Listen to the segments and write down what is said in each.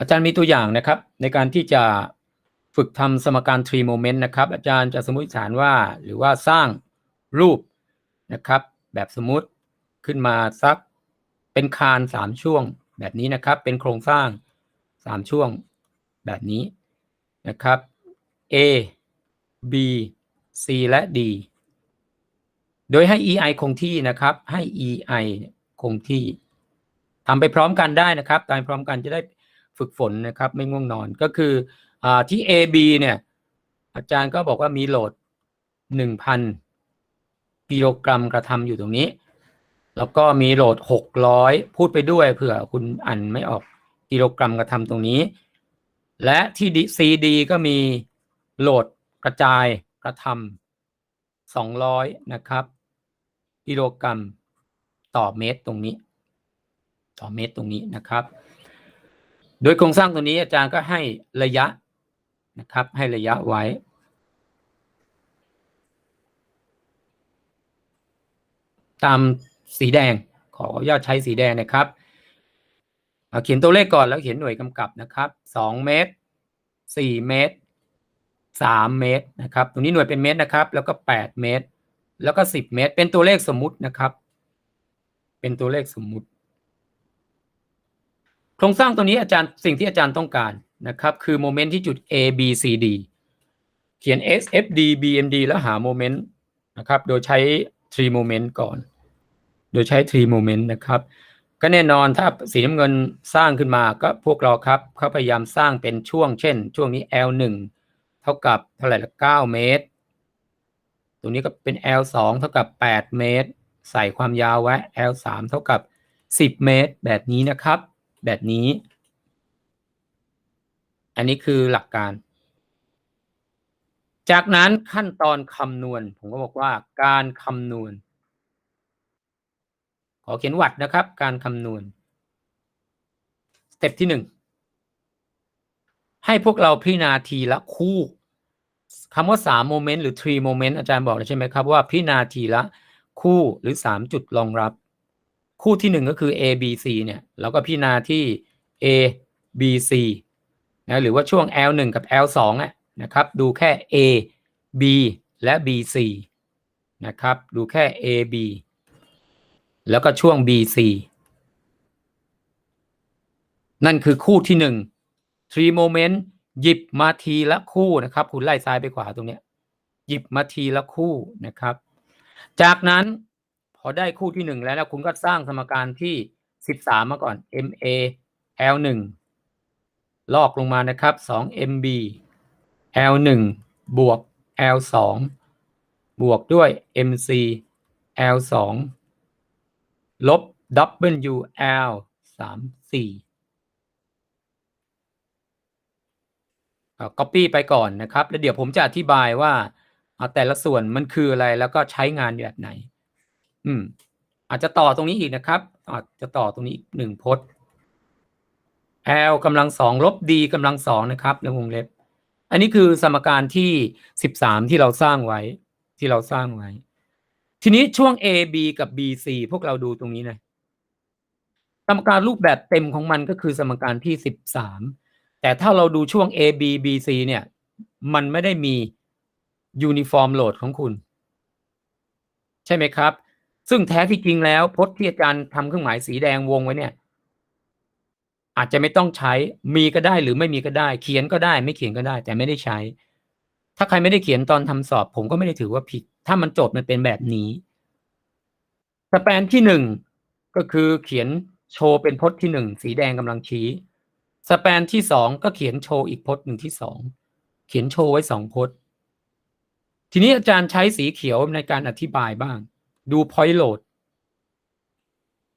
อาจารย์มีตัวอย่างนะครับ ในการที่จะฝึกทำสมการ tree moment นะครับ อาจารย์จะสมมติฐานว่าหรือว่าสร้างรูปนะครับ แบบสมมุติขึ้นมาสักเป็นคานสามช่วงแบบนี้นะครับ เป็นโครงสร้างสามช่วงแบบนี้นะครับ A B C และ D โดยให้ EI คงที่นะครับ ให้ EI คงที่ทำไปพร้อมกันได้นะครับทำไปพร้อมกันจะได้ ฝึกฝนนะครับไม่ง่วงนอนก็คืออที่ AB เนี่ยอาจารย์ก็บอกว่ามีโหลด 1,000 กิโลกรัมกระทำอยู่ตรงนี้ แล้วก็มีโหลด 600 พูดไปด้วยเผื่อคุณอ่านไม่ออกกิโลกรัมกระทำตรงนี้ และที่ CD ก็มีโหลดกระจายกระทำ200 นะครับ กิโลกรัมต่อเมตรตรงนี้ ต่อเมตรตรงนี้นะครับ โดยโครงสร้างตัวนี้อาจารย์ก็ให้ระยะนะครับ ให้ระยะไว้ ตามสีแดงขออนุญาตใช้สีแดงนะครับเขียนตัวเลขก่อนแล้วเขียนหน่วยกำกับนะครับสองเมตรสี่เมตรสามเมตรนะครับ ตรงนี้หน่วยเป็นเมตรนะครับ แล้วก็แปดเมตร แล้วก็สิบเมตร เป็นตัวเลขสมมุตินะครับ เป็นตัวเลขสมมุติ โครงสร้างตัวนี้อาจารย์สิ่งที่อาจารย์ต้องการนะครับ คือโมเมนต์ที่จุด A B C D เขียน S F D B M D แล้วหาโมเมนต์นะครับ โดยใช้ tree moment ก่อน โดยใช้ tree moment นะครับ ก็แน่นอนถ้าสีน้ำเงินสร้างขึ้นมาก็พวกเราครับเขาพยายามสร้างเป็นช่วง เช่น ช่วงนี้ L 1เท่ากับเท่าไหร่ละ9เมตร ตรงนี้ก็เป็น L 2เท่ากับ 8 เมตร ใส่ความยาวไว้ L 3เท่ากับ 10 เมตร แบบนี้นะครับ แบบนี้ อันนี้คือหลักการ จากนั้นขั้นตอนคำนวณ ผมก็บอกว่าการคำนวณ ขอเขียนวัดนะครับ การคำนวณ สเต็ปที่หนึ่งให้พวกเราพิจารณาทีละคู่คำว่าสามโมเมนต์หรือ three moment อาจารย์บอกแล้วใช่ไหมครับว่าพิจารณาทีละคู่หรือสามจุดรองรับ คู่ที่หนึ่งก็คือ A B C เนี่ยเราก็พิจารณาที่ A B C นะหรือว่าช่วง L 1กับ L 2อะนะครับ ดูแค่ A B และ B C นะครับ ดูแค่ A B แล้วก็ช่วง B C นั่นคือคู่ที่หนึ่ง three moment หยิบมาทีละคู่นะครับ คุณไล่ซ้ายไปขวาตรงเนี้ยหยิบมาทีละคู่นะครับ จากนั้น พอได้คู่ที่หนึ่งแล้วนะคุณก็สร้างสมการที่สิบสามมาก่อน MA L หนึ่งลอกลงมานะครับสอง MB L หนึ่งบวก L สองบวกด้วย MC L สองลบ W L สามสี่ copy ไปก่อนนะครับ แล้วเดี๋ยวผมจะอธิบายว่าแต่ละส่วนมันคืออะไรแล้วก็ใช้งานแบบไหน อืม อาจจะต่อตรงนี้อีกนะครับ อาจจะต่อตรงนี้อีกหนึ่งพจน์ L กำลังสองลบ D กำลังสองนะครับในวงเล็บ อันนี้คือสมการที่สิบสามที่เราสร้างไว้ ที่เราสร้างไว้ ทีนี้ช่วง A B กับ B C พวกเราดูตรงนี้นะสมการรูปแบบเต็มของมันก็คือสมการที่สิบสามแต่ถ้าเราดูช่วง A B B C เนี่ย มันไม่ได้มียูนิฟอร์มโหลดของคุณ ใช่ไหมครับ ซึ่งแท้ที่จริงแล้วพจน์ที่อาจารย์ทำเครื่องหมายสีแดงวงไว้เนี่ย อาจจะไม่ต้องใช้มีก็ได้หรือไม่มีก็ได้ เขียนก็ได้ ไม่เขียนก็ได้ แต่ไม่ได้ใช้ ถ้าใครไม่ได้เขียนตอนทำสอบ ผมก็ไม่ได้ถือว่าผิด ถ้ามันโจทย์มันเป็นแบบนี้สแปนที่หนึ่งก็คือเขียนโชว์เป็นพจน์ที่หนึ่งสีแดงกำลังชี้สแปนที่สองก็เขียนโชว์อีกพจน์หนึ่งที่สองเขียนโชว์ไว้สองพจน์ ทีนี้อาจารย์ใช้สีเขียวในการอธิบายบ้าง ดู point load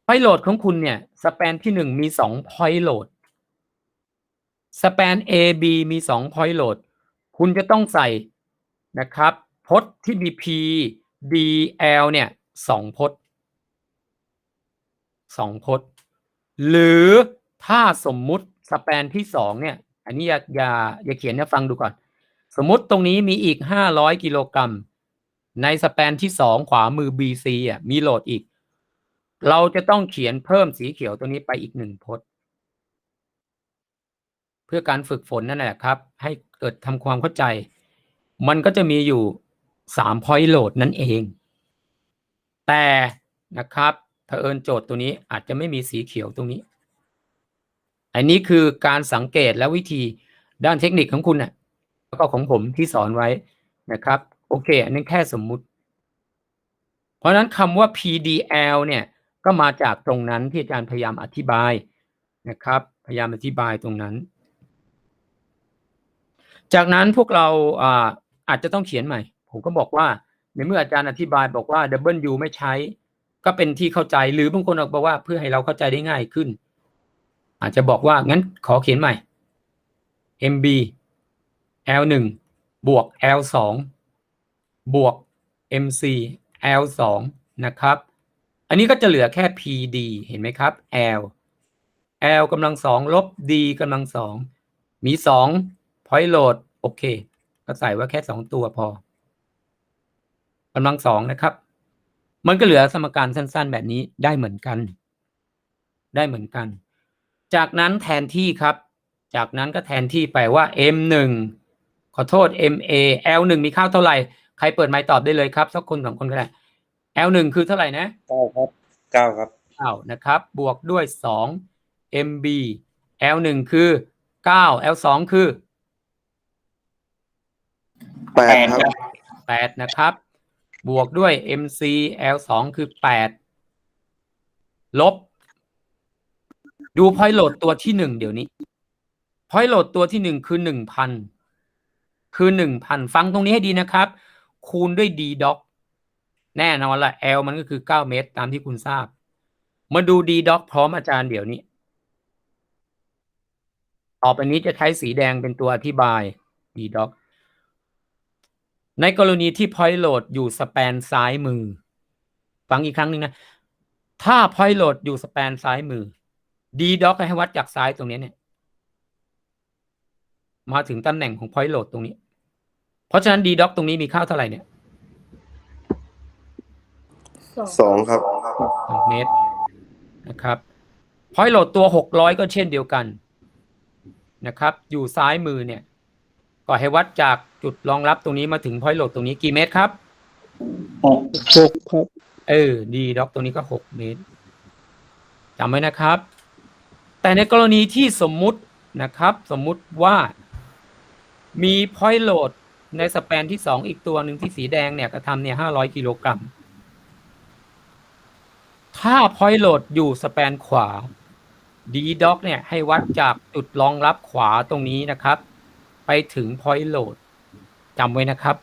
point load ของคุณเนี่ย สแปนที่หนึ่งมีสอง point load สแปน A B มีสอง point load คุณจะต้องใส่นะครับพจน์ที่มี P D L เนี่ยสองพจน์สองพจน์ หรือถ้าสมมุติสแปนที่สองเนี่ย อันนี้อย่าอย่าอย่าเขียนนะฟังดูก่อน สมมุติตรงนี้มีอีกห้าร้อยกิโลกรัม ในสแปนที่สองขวามือ BC อะมีโหลดอีก เราจะต้องเขียนเพิ่มสีเขียวตัวนี้ไปอีกหนึ่งพจน์ เพื่อการฝึกฝนนั่นแหละครับ ให้เกิดทำความเข้าใจ มันก็จะมีอยู่สาม point load นั่นเอง แต่นะครับเผอิญโจทย์ตัวนี้อาจจะไม่มีสีเขียวตรงนี้ อันนี้คือการสังเกตและวิธีด้านเทคนิคของคุณน่ะแล้วก็ของผมที่สอนไว้นะครับ โอเค อันนี้แค่สมมุติ เพราะนั้นคำว่า PDL เนี่ยก็มาจากตรงนั้นที่อาจารย์พยายามอธิบายนะครับ พยายามอธิบายตรงนั้น จากนั้นพวกเราอาอาจจะต้องเขียนใหม่ ผมก็บอกว่าในเมื่ออาจารย์อธิบายบอกว่า W ไม่ใช้ ก็เป็นที่เข้าใจหรือบางคนบอกว่าเพื่อให้เราเข้าใจได้ง่ายขึ้น อาจจะบอกว่างั้นขอเขียนใหม่ MB L 1 บวก L 2 บวก MC L 2นะครับ อันนี้ก็จะเหลือแค่ PD เห็นไหมครับ L L กำลังสองลบ D กำลังสองมีสอง point load โอเค ก็ใส่ว่าแค่สองตัวพอกำลังสองนะครับ มันก็เหลือสมการสั้น ๆ แบบนี้ได้เหมือนกัน ได้เหมือนกัน จากนั้นแทนที่ครับ จากนั้นก็แทนที่ไปว่า m หนึ่งขอโทษ ma l หนึ่งมีค่าเท่าไหร่ รเปิดไมค์ตอบได้เลยครับสักคนสองคนก็ได้ l หนึ่งคือเท่าไหร่นะเก้าครับเก้าครับเก้านะครับ บวกด้วยสอง mb l หนึ่งคือเก้า l สองคือแปดครับแปดนะครับ บวกด้วย mc l สองคือแปดลบ ดูพอยโหลดตัวที่หนึ่งเดี๋ยวนี้พอยโหลดตัวที่หนึ่งคือหนึ่งพันคือหนึ่งพันฟังตรงนี้ให้ดีนะครับ คูณด้วย d doc แน่นอนละ L มันก็คือเก้าเมตร ตามที่คุณทราบ มาดู d doc พร้อมอาจารย์เดี๋ยวนี้ ต่อไปนี้จะใช้สีแดงเป็นตัวอธิบาย d doc ในกรณีที่ point load อยู่สแปนซ้ายมือ ฟังอีกครั้งหนึ่งนะ ถ้า point load อยู่สแปนซ้ายมือ d doc ให้วัดจากซ้ายตรงนี้เนี่ย มาถึงตำแหน่งของ point load ตรงนี้ เพราะฉะนั้น d doc ตรงนี้มีค่าเท่าไหร่เนี่ยสองครับสองเมตรนะครับ point load ตัวหกร้อยก็เช่นเดียวกันนะครับ อยู่ซ้ายมือเนี่ย ก็ให้วัดจากจุดรองรับตรงนี้มาถึง point load ตรงนี้กี่เมตรครับหกครับเออ ดีด็อกตรงนี้ก็หกเมตรจำไว้นะครับ แต่ในกรณีที่สมมุตินะครับ สมมุติว่ามี point load ในสแปนที่สองอีกตัวหนึ่งที่สีแดงเนี่ยกระทำเนี่ยห้าร้อยกิโลกรัม ถ้า point load อยู่สแปนขวา d doc เนี่ยให้วัดจากจุดรองรับขวาตรงนี้นะครับ ไปถึง point load จำไว้นะครับ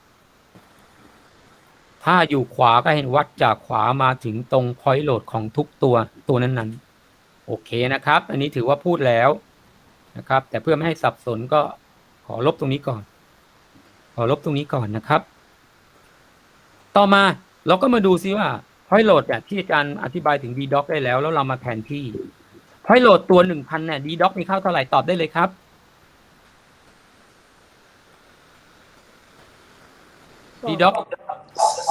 ถ้าอยู่ขวาก็ให้วัดจากขวามาถึงตรง point load ของทุกตัวตัวนั้นๆ โอเคนะครับ อันนี้ถือว่าพูดแล้วนะครับ แต่เพื่อไม่ให้สับสนก็ขอลบตรงนี้ก่อน อลบตรงนี้ก่อนนะครับ ต่อมาเราก็มาดูซิว่า point load เนี่ยที่อาจารย์อธิบายถึง d doc ได้แล้ว แล้วเรามาแทนที่ point load ตัวหนึ่งพันเนี่ย d doc มีค่าเท่าไหร่ตอบได้เลยครับ d doc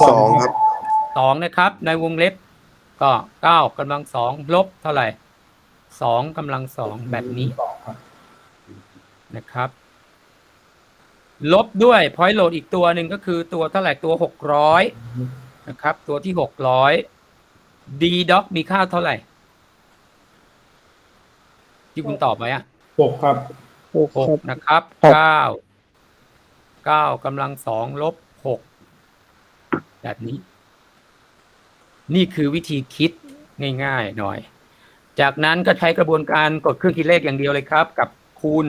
สองครับสองนะครับ ในวงเล็บ ก็เก้ากำลังสองลบเท่าไหร่สองกำลังสองแบบนี้นะครับ ลบด้วยพอยต์โหลดอีกตัวหนึ่งก็คือตัวเท่าไหร่ตัวหกร้อยนะครับ ตัวที่หกร้อย d doc มีค่าเท่าไหร่ ที่คุณตอบไว้อะหกครับหกหครักบนะครับครับเก้าเก้ากำลังสองลบหกแบบนี้ นี่คือวิธีคิดง่ายๆหน่อย จากนั้นก็ใช้กระบวนการกดเครื่องคิดเลขอย่างเดียวเลยครับ กับคูณ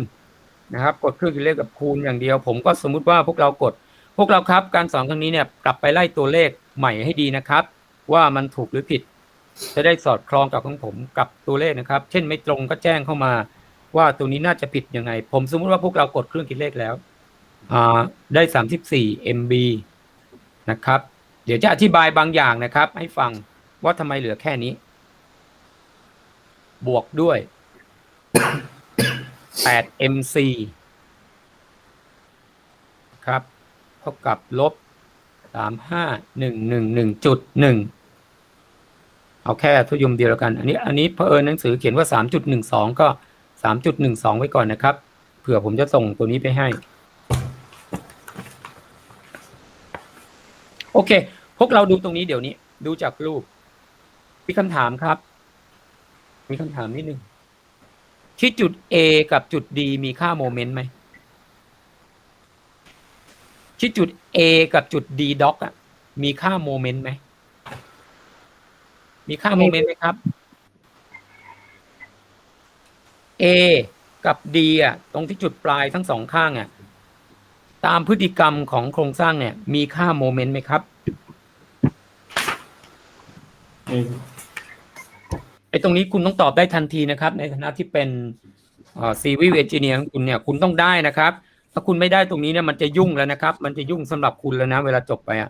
นะครับ กดเครื่องคิดเลขกับคูณอย่างเดียว ผมก็สมมุติว่าพวกเรากด พวกเราครับการสอนครั้งนี้เนี่ยกลับไปไล่ตัวเลขใหม่ให้ดีนะครับ ว่ามันถูกหรือผิด จะได้สอดคล้องกับของผมกับตัวเลขนะครับ เช่นไม่ตรงก็แจ้งเข้ามา ว่าตัวนี้น่าจะผิดยังไง ผมสมมุติว่าพวกเรากดเครื่องคิดเลขแล้วได้สามสิบสี่ MB นะครับ เดี๋ยวจะอธิบายบางอย่างนะครับ ให้ฟังว่าทำไมเหลือแค่นี้ บวกด้วย 8 MC ครับ เท่ากับลบ 35111จุดหนึ่งเอาแค่ทุยมเดียวแล้วกัน อันนี้ อันนี้เพอเอิญหนังสือเขียนว่า 3.12 ก็ 3.12 ไว้ก่อนนะครับ เผื่อผมจะส่งตัวนี้ไปให้ โอเค พวกเราดูตรงนี้เดี๋ยวนี้ ดูจากรูป มีคำถามครับ มีคำถามนิดนึง ที่จุด A กับจุด D มีค่าโมเมนต์ไหมที่จุด A กับจุด D ด็อกอะมีค่าโมเมนต์ไหม มีค่าโมเมนต์ไหมครับ A กับ D อะ ตรงที่จุดปลายทั้งสองข้างอะ ตามพฤติกรรมของโครงสร้างเนี่ย มีค่าโมเมนต์ไหมครับ ไอ้ตรงนี้คุณต้องตอบได้ทันทีนะครับ ในฐานะที่เป็นซีวิวเอนจิเนียร์คุณเนี่ยคุณต้องได้นะครับ ถ้าคุณไม่ได้ตรงนี้เนี่ยมันจะยุ่งแล้วนะครับ มันจะยุ่งสำหรับคุณแล้วนะ เวลาจบไปอะ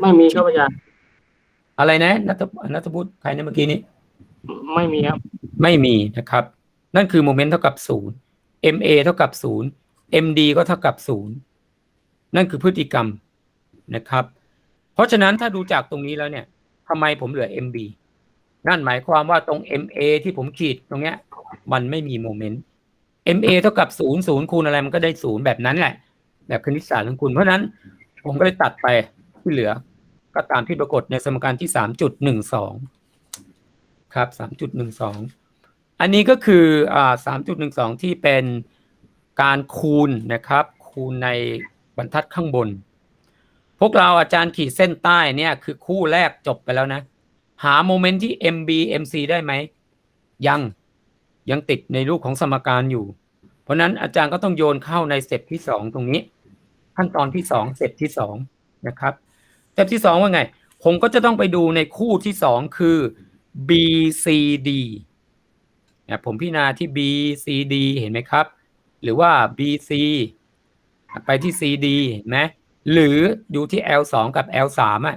ไม่มีครับอาจารย์อะไรนะนัทนัทบุตรใครนะเมื่อกี้นี้ ไม่มีครับ ไม่มีนะครับ นั่นคือโมเมนต์เท่ากับศูนย์ ma เท่ากับศูนย์ md ก็เท่ากับศูนย์นั่นคือพฤติกรรมนะครับ เพราะฉะนั้นถ้าดูจากตรงนี้แล้วเนี่ยทำไมผมเหลือ mb นั่นหมายความว่าตรง ma ที่ผมขีดตรงเนี้ย มันไม่มีโมเมนต์ ma เท่ากับศูนย์ศูนย์คูณอะไรมันก็ได้ศูนย์แบบนั้นแหละ แบบคณิตศาสตร์ของคุณ เพราะนั้นผมก็เลยตัดไปที่เหลือ ก็ตามที่ปรากฏในสมการที่สามจุดหนึ่งสองครับสามจุดหนึ่งสองอันนี้ก็คืออ่าสามจุดหนึ่งสองที่เป็นการคูณนะครับ คูณในบรรทัดข้างบน พวกเราอาจารย์ขีดเส้นใต้เนี่ยคือคู่แรกจบไปแล้วนะ หาโมเมนต์ที่ MB MC ได้ไหม ยังยังติดในรูปของสมการอยู่ เพราะนั้นอาจารย์ก็ต้องโยนเข้าในสเต็ปที่สองตรงนี้ ขั้นตอนที่สองสเต็ปที่สองนะครับสเต็ปที่สองว่าไง ผมก็จะต้องไปดูในคู่ที่สองคือ BCD นะผมพิจารณาที่ BCD เห็นไหมครับ หรือว่า BC ไปที่ CD เห็นไหมหรือดูที่ L2 กับ L3 อะ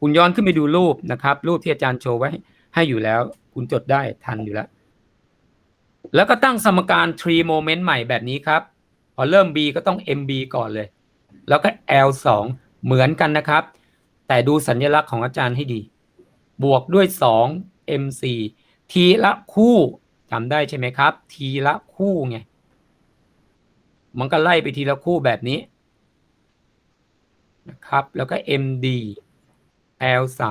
คุณย้อนขึ้นไปดูรูปนะครับ รูปที่อาจารย์โชว์ไว้ ให้อยู่แล้ว คุณจดได้ทันอยู่แล้ว แล้วก็ตั้งสมการ tree moment ใหม่แบบนี้ครับ พอเริ่ม B ก็ต้อง MB ก่อนเลย แล้วก็ L2 เหมือนกันนะครับ แต่ดูสัญลักษณ์ของอาจารย์ให้ดี บวกด้วย 2 MC ทีละคู่จำได้ใช่ไหมครับ ทีละคู่ไง มันก็ไล่ไปทีละคู่แบบนี้นะครับ แล้วก็ MD L3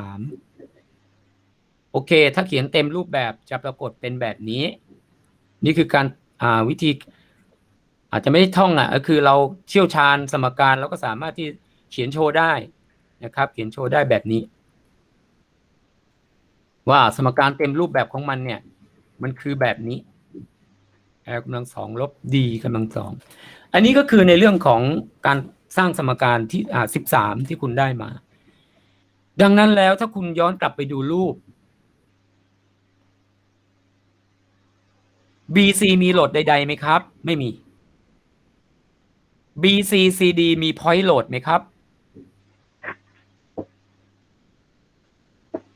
โอเค ถ้าเขียนเต็มรูปแบบจะปรากฏเป็นแบบนี้ นี่คือการาวิธี อาจจะไม่ได้ท่องอะก็คือเราเชี่ยวชาญสมการเราก็สามารถที่เขียนโชว์ได้นะครับ เขียนโชว์ได้แบบนี้ ว่าสมการเต็มรูปแบบของมันเนี่ย มันคือแบบนี้ l กำลังสองลบ d กำลังสองอันนี้ก็คือในเรื่องของการสร้างสมการที่อ่าสิบสามที่คุณได้มา ดังนั้นแล้วถ้าคุณย้อนกลับไปดูรูป BC มีโหลดใดๆไหมครับ ไม่มี BC CD มี point load ไหมครับ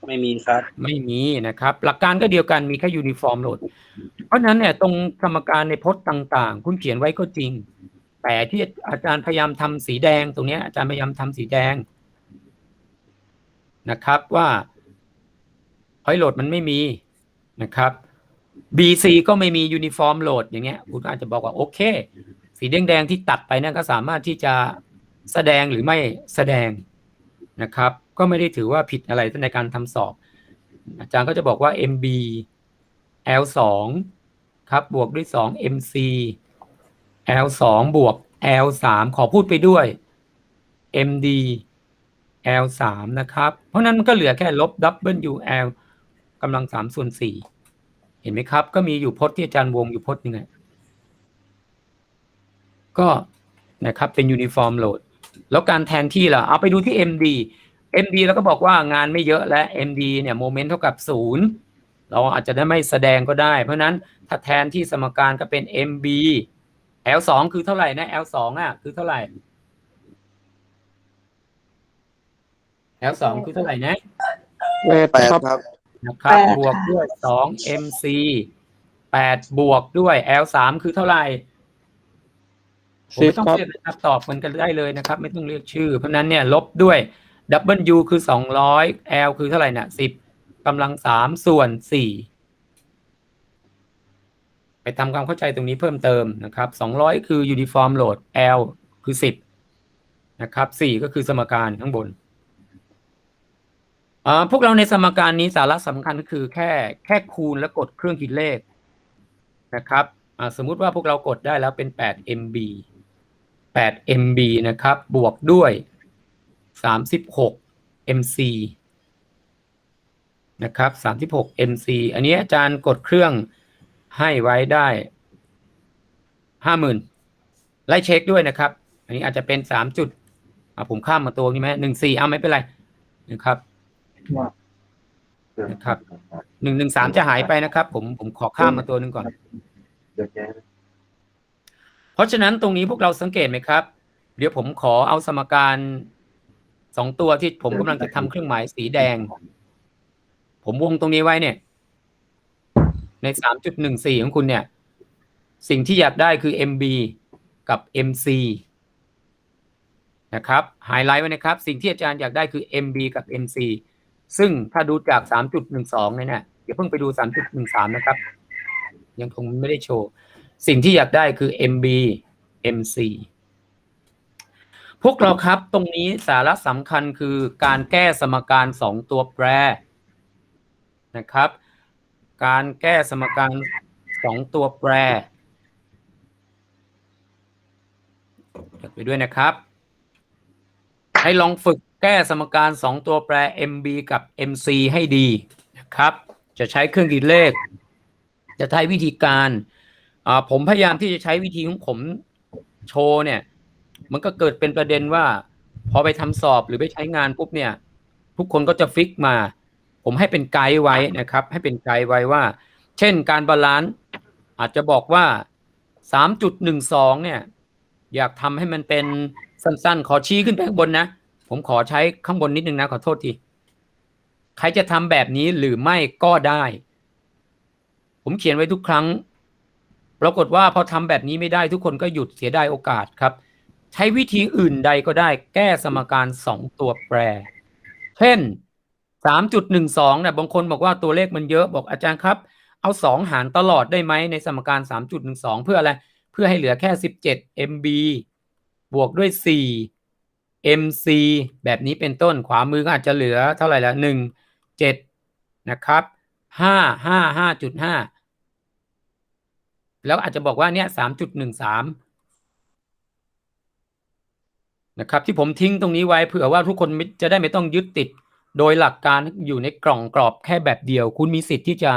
ไม่มีครับ ไม่มีนะครับ หลักการก็เดียวกันมีแค่ยูนิฟอร์มโหลด เพราะฉะนั้นเนี่ยตรงสมการในพจน์ต่างๆ คุณเขียนไว้ก็จริง แต่ที่อาจารย์พยายามทำสีแดงตรงเนี้ยอาจารย์พยายามทำสีแดง นะครับว่าพอยโหลดมันไม่มีนะครับ BC ก็ไม่มียูนิฟอร์มโหลดอย่างเงี้ยคุณอาจจะบอกว่าโอเค สีแดงๆที่ตัดไปนั่นก็สามารถที่จะแสดงหรือไม่แสดงนะครับ ก็ไม่ได้ถือว่าผิดอะไรในการทำสอบ อาจารย์ก็จะบอกว่า MB L 2 ครับบวกด้วย 2 MC L 2 บวก L 3 ขอพูดไปด้วย MD L 3นะครับ เพราะนั้นมันก็เหลือแค่ลบ W L กำลัง3ส่วน4เห็นไหมครับ ก็มีอยู่พจน์ที่อาจารย์วงอยู่พจน์หนึงก็นะครับเป็นยูนิฟอร์มโหลด แล้วการแทนที่ล่ะ เอาไปดูที่ MD MD แล้วก็บอกว่างานไม่เยอะและ MD เนี่ยโมเมนต์เท่ากับศูนย์เราอาจจะได้ไม่แสดงก็ได้ เพราะนั้นถ้าแทนที่สมการก็เป็น MB L สองคือเท่าไหร่นะ L สองอะคือเท่าไหร่ L สองคือเท่าไหร่นะแปดแปดครับครับ นะครับ บวกด้วยสอง MC แปดบวกด้วย L สามคือเท่าไหร่ผมสิบไม่ต้องครับเรียกนะครับตอบมันกันได้เลยนะครับ ไม่ต้องเรียกชื่อ เพราะฉะนั้นเนี่ยลบด้วย W คือสองร้อย L คือเท่าไหร่น่ะสิบกำลังสามส่วนสี่ไปทำความเข้าใจตรงนี้เพิ่มเติมนะครับ200คือ uniform load L คือ10นะครับ4ก็คือสมการข้างบนอ่า พวกเราในสมการนี้สาระสำคัญก็คือแค่แค่คูณและกดเครื่องคิดเลขนะครับสมมุติว่าพวกเรากดได้แล้วเป็น 8 MB 8 MB นะครับ บวกด้วย 36 MC นะครับ36 MC อันนี้อาจารย์กดเครื่องให้ไว้ได้ 50,000 ไล่เช็คด้วยนะครับ อันนี้อาจจะเป็น 3 จุดผมข้ามมาตัวนี้ไหมหนึ่งสี่เอาไม่เป็นไรนะครับ นะครับหนึ่งหนึ่งสามจะหายไปนะครับ ผมผมขอข้ามมาตัวหนึ่งก่อน เพราะฉะนั้นตรงนี้พวกเราสังเกตไหมครับ เดี๋ยวผมขอเอาสมการสองตัวที่ผมกำลังจะทำเครื่องหมายสีแดง ผมวงตรงนี้ไว้เนี่ย ในสามจุดหนึ่งสี่ของคุณเนี่ย สิ่งที่อยากได้คือ MB กับ MC นะครับไฮไลท์ไว้นะครับ สิ่งที่อาจารย์อยากได้คือ MB กับ MC ซึ่งถ้าดูจาก 3.12 เนี่ยนี่ยอย่าเพิ่งไปดู 3.13 นะครับ ยังคงไม่ได้โชว์ สิ่งที่อยากได้คือ MB MC พวกเราครับตรงนี้สาระสำคัญคือการแก้สมการสองตัวแปรนะครับ การแก้สมการสองตัวแปรไปด้วยนะครับ ให้ลองฝึก แก้สมการสองตัวแปร MB กับ MC ให้ดีนะครับ จะใช้เครื่องคิดเลข จะใช้วิธีการอ่าผมพยายามที่จะใช้วิธีของผมโชว์เนี่ย มันก็เกิดเป็นประเด็นว่า พอไปทำสอบหรือไปใช้งานปุ๊บเนี่ย ทุกคนก็จะฟิกมา ผมให้เป็นไกด์ไว้นะครับ ให้เป็นไกด์ไว้ว่า เช่นการบาลานซ์อาจจะบอกว่า 3.12 เนี่ย อยากทำให้มันเป็นสั้นๆ ขอชี้ขึ้นไปข้างบนนะ ผมขอใช้ข้างบนนิดนึงนะ ขอโทษที ใครจะทำแบบนี้หรือไม่ก็ได้ ผมเขียนไว้ทุกครั้ง ปรากฏว่าพอทำแบบนี้ไม่ได้ทุกคนก็หยุดเสียดายโอกาสครับ ใช้วิธีอื่นใดก็ได้ แก้สมการสองตัวแปร เช่น3.12เนี่ยบางคนบอกว่าตัวเลขมันเยอะบอกอาจารย์ครับ เอาสองหารตลอดได้ไหมในสมการ3.12เพื่ออะไร เพื่อให้เหลือแค่17 MB บวกด้วย4 MC แบบนี้เป็นต้นขวามือก็อาจจะเหลือเท่าไหร่ละ1 7นะครับ5 5 5.5แล้วอาจจะบอกว่าเนี่ย3.13นะครับที่ผมทิ้งตรงนี้ไว้เผื่อว่าทุกคนจะได้ไม่ต้องยึดติด โดยหลักการอยู่ในกล่องกรอบแค่แบบเดียว คุณมีสิทธิ์ที่จะ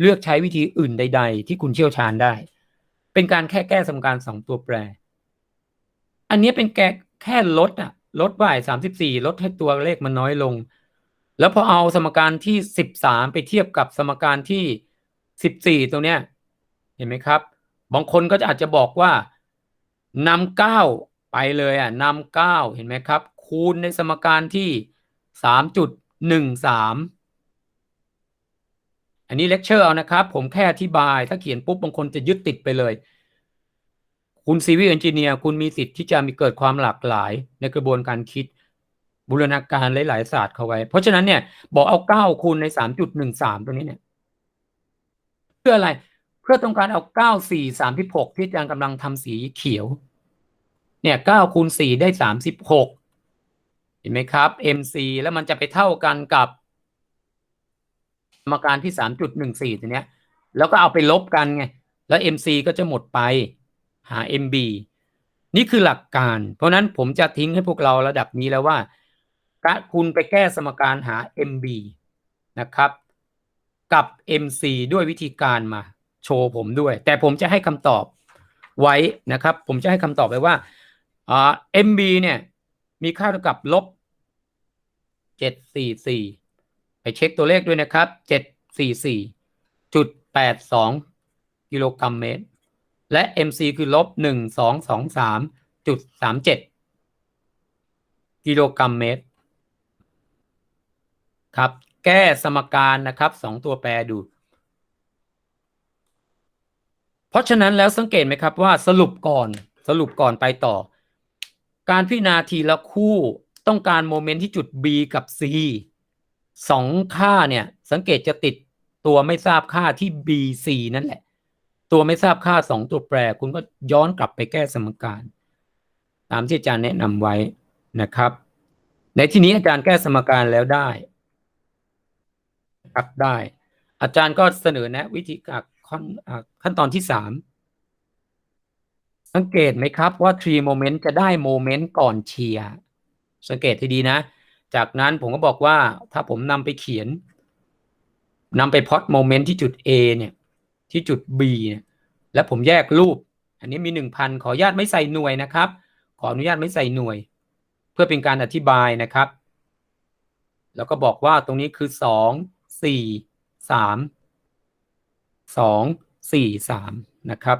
เลือกใช้วิธีอื่นใด ๆ ที่คุณเชี่ยวชาญได้ เป็นการแค่แก้สมการสองตัวแปร อันนี้เป็นแก้แค่ลดอะ ลดบ่ายสามสิบสี่ลดให้ตัวเลขมันน้อยลง แล้วพอเอาสมการที่สิบสามไปเทียบกับสมการที่สิบสี่ตรงเนี้ย เห็นไหมครับ บางคนก็จะอาจจะบอกว่านำเก้าไปเลยอะนำเก้าเห็นไหมครับ คูณในสมการที่สามจุดหนึ่งสามอันนี้เลคเชอร์เอานะครับ ผมแค่อธิบาย ถ้าเขียนปุ๊บบางคนจะยึดติดไปเลย คุณซีวีเอนจิเนียร์คุณมีสิทธิ์ที่จะมีเกิดความหลากหลายในกระบวนการคิดบูรณาการหลาย ๆ ศาสตร์เข้าไว้ เพราะฉะนั้นเนี่ย บอกเอาเก้าคูณในสามจุดหนึ่งสามตรงนี้เนี่ย เพื่ออะไร เพื่อต้องการเอาเก้าสี่สามสิบหกที่อาจารย์กำลังทำสีเขียว เนี่ยเก้าคูณสี่ได้สามสิบหกเห็นไหมครับ MC แล้วมันจะไปเท่ากันกับสมการที่สามจุดหนึ่งสี่ตัวเนี้ย แล้วก็เอาไปลบกันไง แล้ว MC ก็จะหมดไป หา MB นี่คือหลักการ เพราะนั้นผมจะทิ้งให้พวกเราระดับนี้แล้วว่าคุณไปแก้สมการหา MB นะครับ กับ MC ด้วยวิธีการมาโชว์ผมด้วย แต่ผมจะให้คำตอบไว้นะครับ ผมจะให้คำตอบไว้ว่าอ่า MB เนี่ยมีค่าเท่ากับลบเจ็ดสี่สี่ไปเช็คตัวเลขด้วยนะครับเจ็ดสี่สี่จุดแปดสองกิโลกรัมเมตร และ MC คือลบหนึ่งสองสองสามจุดสามเจ็ดกิโลกรัมเมตร ครับ แก้สมการนะครับสองตัวแปรดู เพราะฉะนั้นแล้วสังเกตไหมครับว่าสรุปก่อนสรุปก่อนไปต่อ การพิจารณาทีละคู่ต้องการโมเมนต์ที่จุด B กับ C สองค่าเนี่ย สังเกตจะติดตัวไม่ทราบค่าที่ BC นั่นแหละ ตัวไม่ทราบค่าสองตัวแปร คุณก็ย้อนกลับไปแก้สมการ ตามที่อาจารย์แนะนำไว้นะครับ ในที่นี้อาจารย์แก้สมการแล้วได้ครับได้ อาจารย์ก็เสนอแนะ วิธีการขั้นขั้นตอนที่สามสังเกตไหมครับว่า tree moment จะได้โมเมนต์ก่อนเชียร์สังเกตให้ดีนะ จากนั้นผมก็บอกว่าถ้าผมนำไปเขียนนำไปพอดโมเมนต์ที่จุด A เนี่ย ที่จุด B เนี่ยแล้วผมแยกรูป อันนี้มีหนึ่งพันขออนุญาตไม่ใส่หน่วยนะครับ ขออนุญาตไม่ใส่หน่วย เพื่อเป็นการอธิบายนะครับ แล้วก็บอกว่าตรงนี้คือสองสี่สามสองสี่สามนะครับ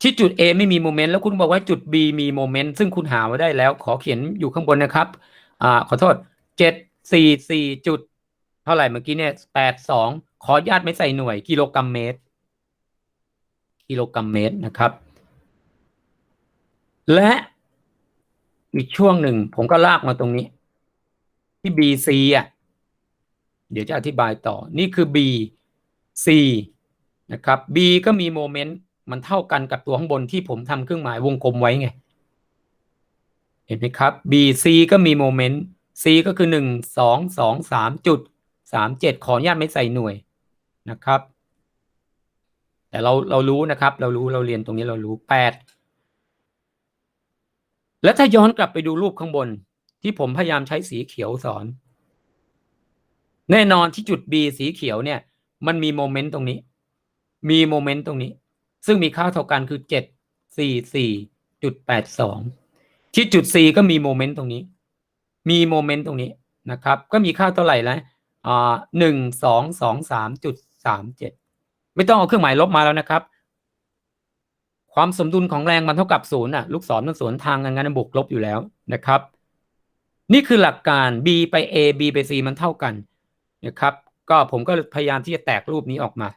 ที่จุด A ไม่มีโมเมนต์แล้วคุณบอกว่าจุด B มีโมเมนต์ซึ่งคุณหามาได้แล้ว ขอเขียนอยู่ข้างบนนะครับอ่าขอโทษเจ็ดสี่สี่จุด เท่าไหร่เมื่อกี้เนี่ยแปดสอง ขออนุญาตไม่ใส่หน่วย กิโลกรัมเมตร กิโลกรัมเมตรนะครับ และอีกช่วงหนึ่งผมก็ลากมาตรงนี้ ที่ BC อะ เดี๋ยวจะอธิบายต่อ นี่คือ BC นะครับ B ก็มีโมเมนต์มันเท่ากันกับตัวข้างบนที่ผมทำเครื่องหมายวงกลมไว้ไง เห็นไหมครับ BC ก็มีโมเมนต์ C ก็คือหนึ่งสองสองสามจุดสามเจ็ดขออนุญาตไม่ใส่หน่วย นะครับ แต่เราเรารู้นะครับ เรารู้เราเรียนตรงนี้เรารู้แปดแล้วถ้าย้อนกลับไปดูรูปข้างบน ที่ผมพยายามใช้สีเขียวสอน แน่นอนที่จุด B สีเขียวเนี่ย มันมีโมเมนต์ตรงนี้ มีโมเมนต์ตรงนี้ ซึ่งมีค่าเท่ากันคือเจ็ดสี่สี่จุดแปดสองที่จุด C ก็มีโมเมนต์ตรงนี้ มีโมเมนต์ตรงนี้นะครับ ก็มีค่าเท่าไหร่แล้วอ่าหนึ่งสองสองสามจุด สามเจ็ดไม่ต้องเอาเครื่องหมายลบมาแล้วนะครับ ความสมดุลของแรงมันเท่ากับศูนย์อะ ลูกศรมันสวนทางกันงั้นบวกลบอยู่แล้วนะครับ นี่คือหลักการ b ไป a b ไป c มันเท่ากันนะครับ ก็ผมก็พยายามที่จะแตกรูปนี้ออกมา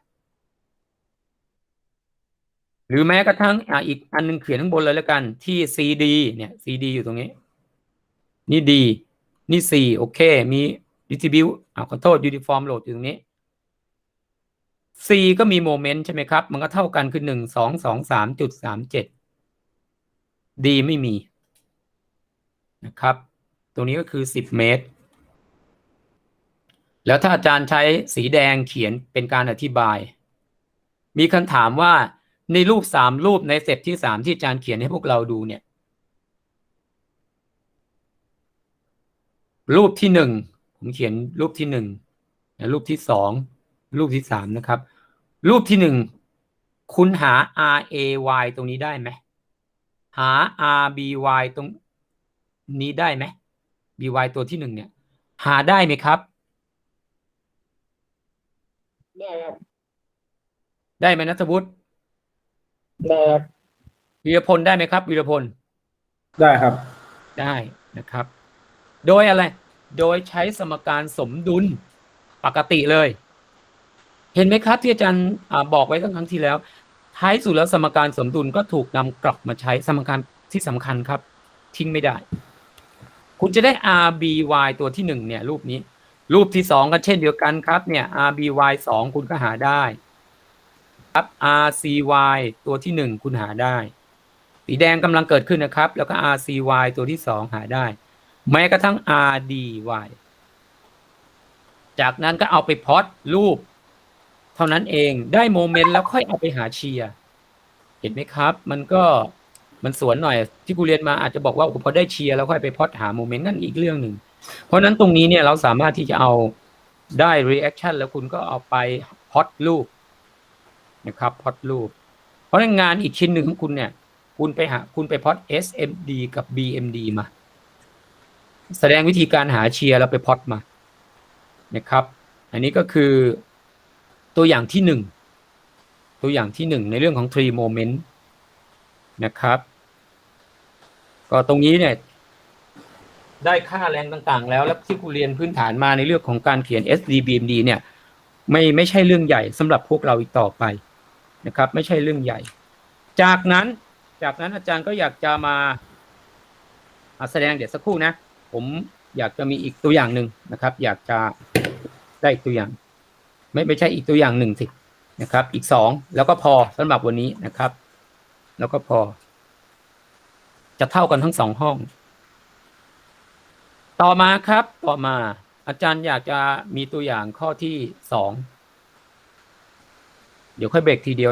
หรือแม้กระทั่งอ่าอีกอันหนึงเขียนข้างบนเลยแล้วกันที่ cd เนี่ย cd อยู่ตรงนี้ นี่ d นี่ c โอเค มี distribute อ่าขอโทษ uniform load อยู่ตรงนี้ c ก็มีโมเมนต์ใช่ไหมครับ มันก็เท่ากันคือหนึ่งสองสองสามจุดสามเจ็ด d ไม่มีนะครับ ตรงนี้ก็คือสิบเมตร แล้วถ้าอาจารย์ใช้สีแดงเขียนเป็นการอธิบาย มีคำถามว่าในรูปสามรูปในเซตที่สามที่อาจารย์เขียนให้พวกเราดูเนี่ย รูปที่หนึ่งผมเขียนรูปที่หนึ่งและรูปที่สอง รูปที่สามนะครับ รูปที่หนึ่งคุณหา r a y ตรงนี้ได้ไหมหา r b y ตรงนี้ได้ไหม b y ตัวที่หนึ่งเนี่ย หาได้ไหมครับ ได้ครับได้ไหมนัทวุฒิได้ครับวีรพลได้ไหมครับวีรพลได้ครับ ได้นะครับ โดยอะไร โดยใช้สมการสมดุลปกติเลย เห็นไหมครับที่อาจารย์บอกไว้ตั้งครั้งที่แล้ว ท้ายสุดแล้วสมการสมดุลก็ถูกนำกลับมาใช้สมการที่สำคัญครับ ทิ้งไม่ได้ คุณจะได้ r b y ตัวที่หนึ่งเนี่ย รูปนี้ รูปที่สองก็เช่นเดียวกันครับเนี่ย r b y สองคุณก็หาได้ครับ r c y ตัวที่หนึ่งคุณหาได้ สีแดงกำลังเกิดขึ้นนะครับ แล้วก็ r c y ตัวที่สองหาได้ แม้กระทั่ง r d y จากนั้นก็เอาไปพอตรูป เท่านั้นเองได้โมเมนต์แล้วค่อยเอาไปหาเชียร์เห็นไหมครับ มันก็มันสวนหน่อยที่กูเรียนมาอาจจะบอกว่าพอได้เชียร์แล้วค่อยไปพอตหาโมเมนต์นั่นอีกเรื่องหนึ่งเพราะนั้นตรงนี้เนี่ยเราสามารถที่จะเอาได้ reaction แล้วคุณก็เอาไปพอตรูปนะครับพอตรูป เพราะงั้นงานอีกชิ้นหนึ่งของคุณเนี่ย คุณไปหาคุณไปพอต SMD กับ BMD มา แสดงวิธีการหาเชียร์แล้วไปพอตมานะครับ อันนี้ก็คือ ตัวอย่างที่หนึ่งตัวอย่างที่หนึ่งในเรื่องของ three moment นะครับ ก็ตรงนี้เนี่ยได้ค่าแรงต่างๆ แล้วแล้วที่ครูเรียนพื้นฐานมาในเรื่องของการเขียน SDBMD เนี่ย ไม่ไม่ใช่เรื่องใหญ่สำหรับพวกเราอีกต่อไปนะครับ ไม่ใช่เรื่องใหญ่ จากนั้นจากนั้นอาจารย์ก็อยากจะมาแสดงเดี๋ยวสักครู่นะ ผมอยากจะมีอีกตัวอย่างหนึ่งนะครับ อยากจะได้ตัวอย่าง ไม่ไม่ใช่อีกตัวอย่างหนึ่งสินะครับ อีกสองแล้วก็พอสำหรับวันนี้นะครับ แล้วก็พอ จะเท่ากันทั้งสองห้อง ต่อมาครับ ต่อมา อาจารย์อยากจะมีตัวอย่างข้อที่สองเดี๋ยวค่อยเบรกทีเดียวนะ